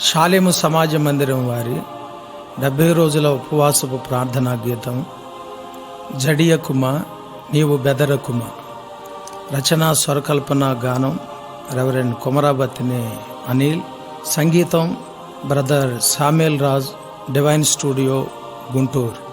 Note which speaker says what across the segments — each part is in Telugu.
Speaker 1: శాలేము సమాజ మందిరం వారి డెబ్బై రోజుల ఉపవాసపు ప్రార్థనా గీతం జడియకుమ నీవు బెదరకుమ. రచన స్వరకల్పన గానం రెవరెండ్ కుమరాబతిని అనిల్. సంగీతం brother Samuel Raj divine studio Guntur.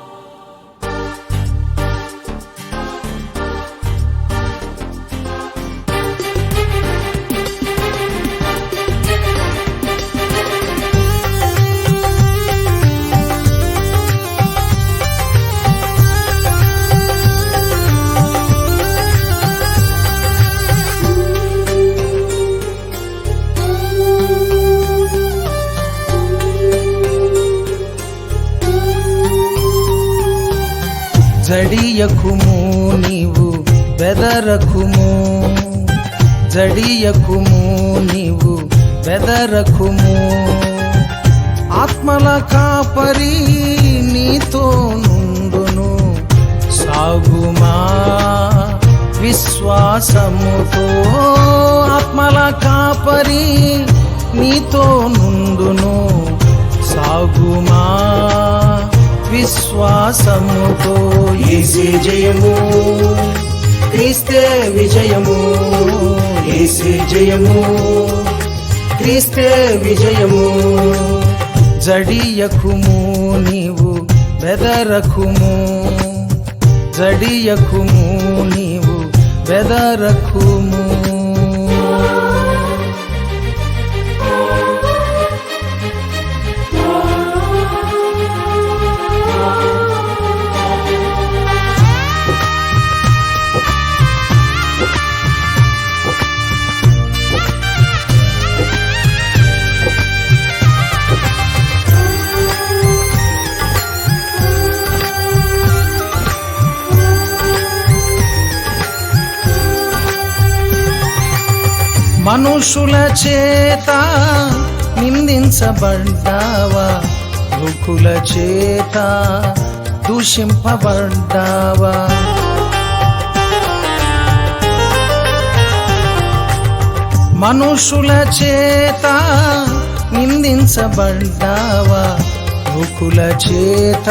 Speaker 1: జడియకుము నీవు బెదరకుము. జడియకుము నీవు బెదరకుము. ఆత్మల కాపరి నీతో నుండును. సాగుమా విశ్వాసముతో. ఆత్మల కాపరి నీతో నుండును. సాగుమా విశ్వాసముతో
Speaker 2: ఏసే జయము. క్రీస్తే విజయము ఏసే జయము. క్రీస్తే విజయము
Speaker 1: జడియకుము నీవు బెదరకుము. జడియకుము నీవు బెదరకుము. మనుషుల చేత నిందించబడ్డావా? రుకుల చేత దూషింపబడ్డావా? మనుషుల చేత నిందించబడ్డావా? రుకుల చేత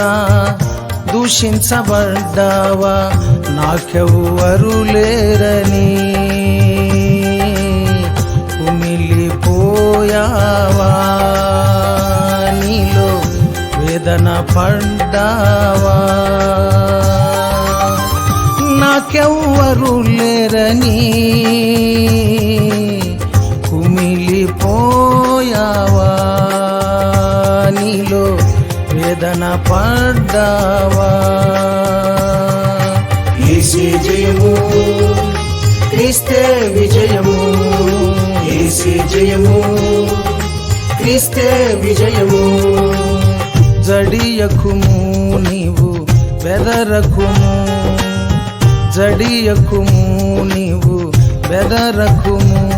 Speaker 1: దూషించబడ్డావా? నాకెవ్వరు లేరని పడ్డావా నాకెవ్వరు లేరని కుమిలిపోయావా? నీలో వేదన పడ్డావా?
Speaker 2: ఏసే జయము క్రీస్తే విజయము. ఏసే జయము క్రిస్తే విజయము.
Speaker 1: జడియకుము నీవు బెదరకుము. జడియకుము నీవు బెదరకుము.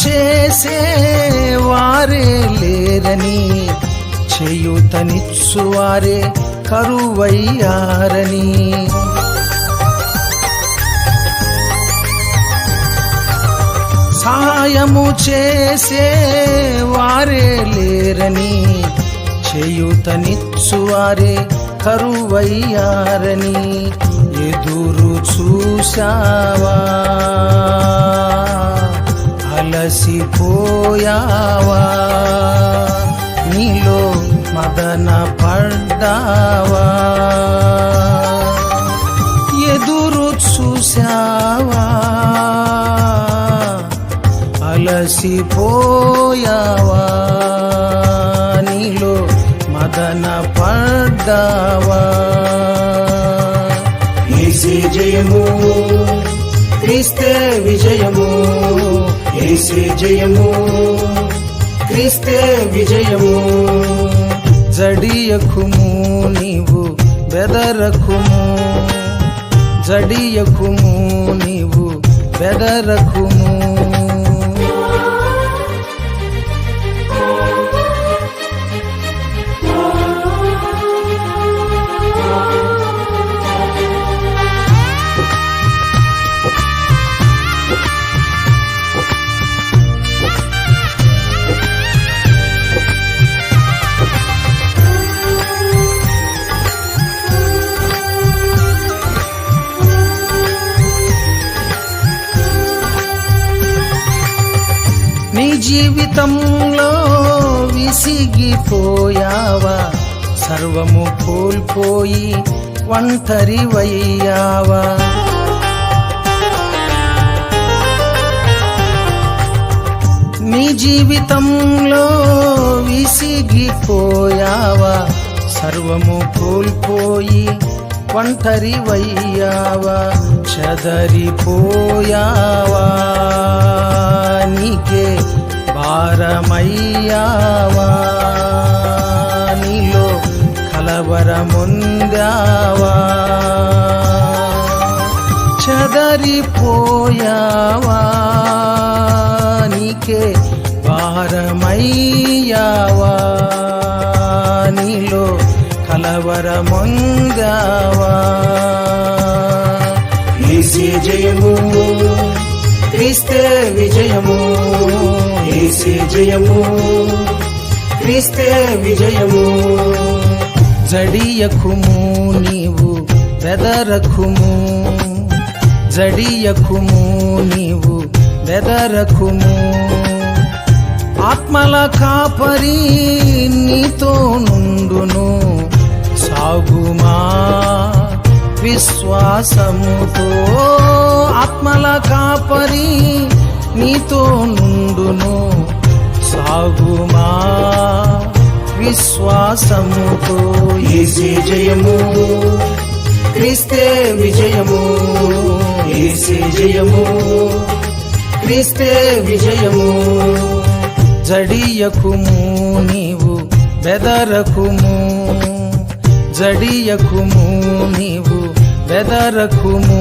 Speaker 1: చేసే వారే లేరని చేయుతనిచ్చువారే కరువయ్యారని. సహాయము చేసే వారే లేరని చేయుతనిచ్చువారే కరువయ్యారని ఎదురు చూశావా? అలసిపోయావా? నీలో మదన పడ్డావా? ఎదురు చూశావా? అలసిపోయావా? నీలో మదన పడ్డావా?
Speaker 2: ఏసే జయము క్రీస్తే విజయము. ఏసే జయము క్రీస్తే విజయము.
Speaker 1: జడియకుము నీవు బెదరకుము జడియకుము నీవు బెదరకుము. నీ జీవితంలో విసిగిపోయావా? సర్వము కోల్పోయి ఒంటరివయ్యావా? నీ జీవితంలో విసిగిపోయావా? సర్వము కోల్పోయి ఒంటరివయ్యావా? చదరిపోయావా? నీకే భారమయ్యావా? నీలో కలవరముందావా? చదరిపోయావా? నీకే భారమయ్యావా? నీలో కలవరముందావా
Speaker 2: ఏసే జయము క్రీస్తే విజయము ఏసే జయము క్రీస్తే విజయము.
Speaker 1: జడియకుము నీవు బెదరకుము. జడియకుము నీవు బెదరకుము. ఆత్మల కాపరి నీతో నుండును. ఆగుమా? విశ్వాసముతో ఆత్మల కాపరి నీతో నుండును. సాగుమా? విశ్వాసముతో
Speaker 2: ఏసే జయము. క్రిస్తే విజయము. ఏసే జయము. క్రిస్తే విజయము.
Speaker 1: జడియకుము నీవు బెదరకుము. జడియకుము నీవు వెదరకుము.